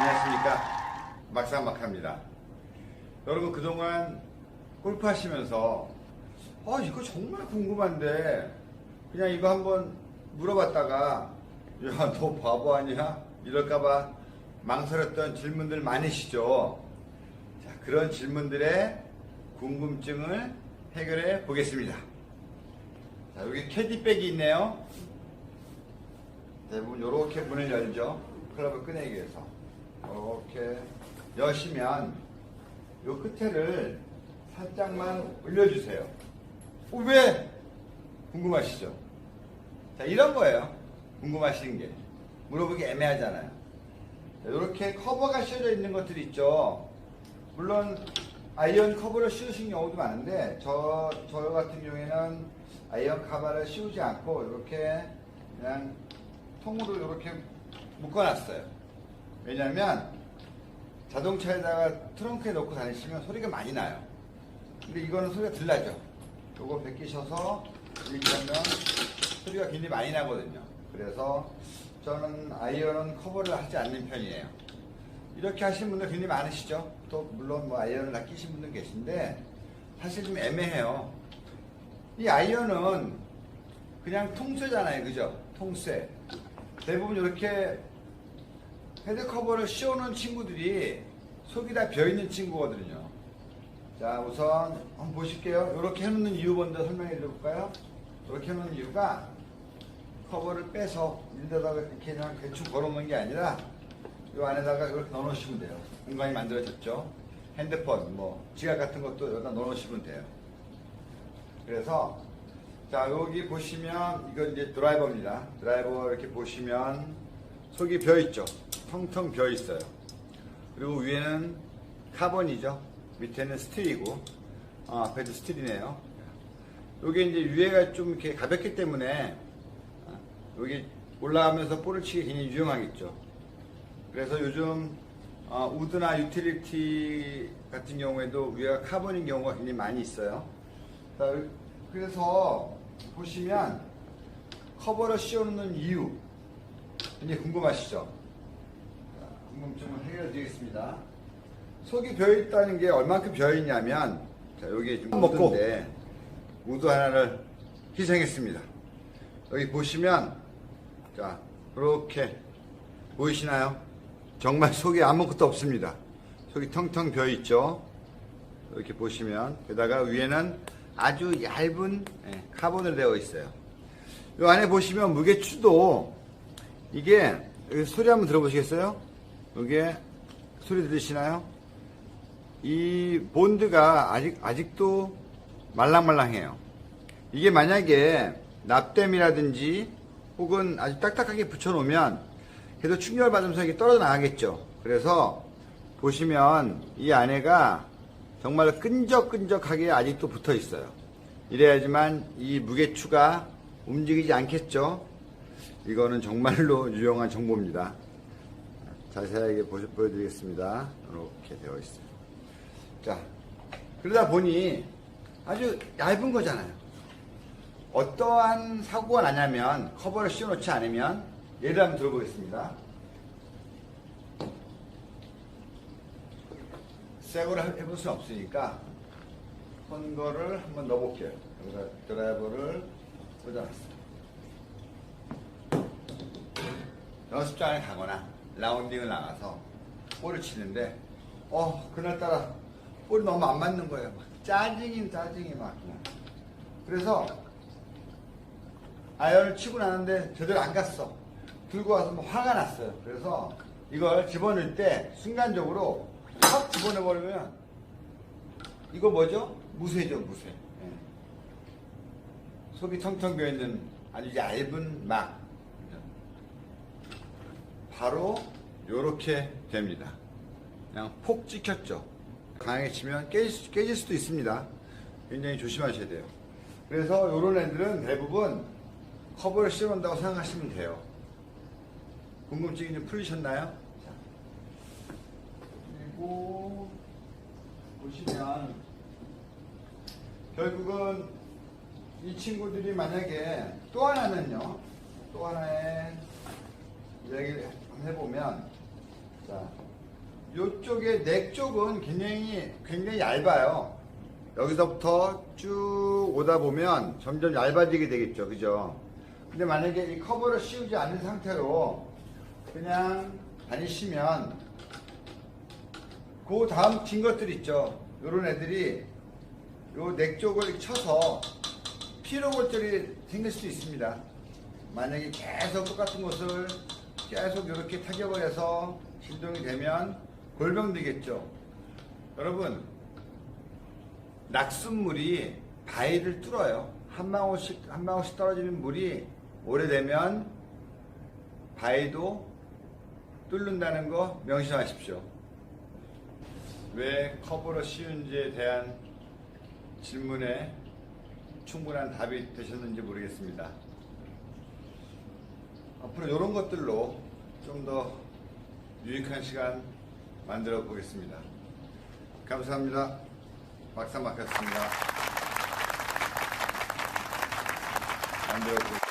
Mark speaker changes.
Speaker 1: 안녕하십니까. 막상막합니다. 여러분, 그동안 골프 하시면서, 아, 이거 정말 궁금한데, 그냥 이거 한번 물어봤다가, 야, 너 바보 아니야? 이럴까봐 망설였던 질문들 많으시죠? 자, 그런 질문들의 궁금증을 해결해 보겠습니다. 자, 여기 캐디백이 있네요. 대부분 이렇게 문을 열죠. 클럽을 꺼내기 위해서. 이렇게 여시면 요 끝에를 살짝만 올려주세요. 어, 왜? 궁금하시죠? 자, 이런 거예요. 궁금하시는 게. 물어보기 애매하잖아요. 이렇게 커버가 씌워져 있는 것들이 있죠. 물론 아이언 커버를 씌우신 경우도 많은데 저, 저 같은 경우에는 아이언 커버를 씌우지 않고 이렇게 그냥 통으로 이렇게 묶어놨어요. 왜냐면 자동차에다가 트렁크에 넣고 다니시면 소리가 많이 나요. 근데 이거는 소리가 덜 나죠. 요거 벗기셔서 이렇게 하면 소리가 굉장히 많이 나거든요. 그래서 저는 아이언은 커버를 하지 않는 편이에요. 이렇게 하시는 분들 굉장히 많으시죠? 또 물론 뭐 아이언을 다 끼신 분들 계신데 사실 좀 애매해요. 이 아이언은 그냥 통쇠잖아요. 그죠? 통쇠. 대부분 이렇게 헤드 커버를 씌워놓은 친구들이 속이 다 비어있는 친구거든요. 자, 우선 한번 보실게요. 이렇게 해놓는 이유 먼저 설명해 드려볼까요? 이렇게 해놓는 이유가 커버를 빼서 인데다가 이렇게 그냥 대충 걸어놓는 게 아니라 이 안에다가 이렇게 넣어놓으시면 돼요. 공간이 만들어졌죠. 핸드폰, 뭐 지갑 같은 것도 여기다 넣어놓으시면 돼요. 그래서 자 여기 보시면 이건 이제 드라이버입니다. 드라이버 이렇게 보시면 속이 비어 있죠. 텅텅 비어 있어요. 그리고 위에는 카본이죠. 밑에는 스틸이고 어, 앞에도 스틸이네요. 여기 이제 위에가 좀 이렇게 가볍기 때문에 어, 여기 올라가면서 볼을 치기 굉장히 유용하겠죠. 그래서 요즘 어, 우드나 유틸리티 같은 경우에도 위가 카본인 경우가 굉장히 많이 있어요. 자, 그래서 보시면 커버를 씌워놓는 이유 굉장히 궁금하시죠? 자, 궁금증을 해결해 드리겠습니다. 속이 비어 있다는 게 얼만큼 비어 있냐면 자, 여기 지금. 우드인데 우드 하나를 희생했습니다. 여기 보시면 자 이렇게 보이시나요? 정말 속에 아무것도 없습니다. 속이 텅텅 비어 있죠. 이렇게 보시면 게다가 위에는 아주 얇은 예, 카본으로 되어 있어요. 이 안에 보시면 무게추도 이게 소리 한번 들어보시겠어요? 이게 소리 들으시나요? 이 본드가 아직 아직도 말랑말랑해요. 이게 만약에 납땜이라든지 혹은 아주 딱딱하게 붙여놓으면 그래도 충격을 받으면서 이게 떨어져 나가겠죠. 그래서 보시면 이 안에가 정말 끈적끈적하게 아직도 붙어 있어요. 이래야지만 이 무게추가 움직이지 않겠죠. 이거는 정말로 유용한 정보입니다. 자세하게 보- 보여드리겠습니다. 이렇게 되어 있어요. 자, 그러다 보니 아주 얇은 거잖아요. 어떠한 사고가 나냐면 커버를 씌워놓지 않으면 예를 한번 들어보겠습니다. 새 거를 해- 해볼 수는 없으니까 선 거를 한번 넣어볼게요. 여기다 드라이버를 꽂아놨어요. 연습장에 가거나 라운딩을 나가서 볼을 치는데 어 그날따라 볼이 너무 안 맞는 거예요. 막 짜증이 짜증이 막. 그래서 아이언을 치고 나는데 제대로 안 갔어. 들고 와서 뭐 화가 났어요. 그래서 이걸 집어넣을 때 순간적으로 확 집어넣어 버리면 이거 뭐죠? 무쇠죠, 무쇠. 예. 속이 텅텅 비어있는 아주 얇은 막. 바로 요렇게 됩니다. 그냥 폭 찍혔죠. 강하게 치면 깨질, 수- 깨질 수도 있습니다. 굉장히 조심하셔야 돼요. 그래서 요런 애들은 대부분 커버를 씌워놓는다고 생각하시면 돼요. 궁금증이 좀 풀리셨나요? 자. 그리고 보시면 결국은 이 친구들이 만약에 또 하나는요, 또 하나의 이야기를 해보면, 자, 요쪽에 넥 쪽은 굉장히 굉장히 얇아요. 여기서부터 쭉 오다 보면 점점 얇아지게 되겠죠. 그죠? 근데 만약에 이 커버를 씌우지 않는 상태로 그냥 다니시면 그 다음 긴 것들 있죠. 요런 애들이 요 넥 쪽을 쳐서 피로골절이 생길 수도 있습니다. 만약에 계속 똑같은 곳을 계속 이렇게 타격을 해서 진동이 되면 골병 되겠죠. 여러분, 낙순물이 바위를 뚫어요. 한 방울씩, 한 방울씩 떨어지는 물이 오래되면 바위도 뚫는다는 거 명심하십시오. 왜 커버로 씌운지에 대한 질문에 충분한 답이 되셨는지 모르겠습니다. 앞으로 이런 것들로 좀 더 유익한 시간 만들어 보겠습니다. 감사합니다. 박사 막혔습니다. 만들어 보겠습니다.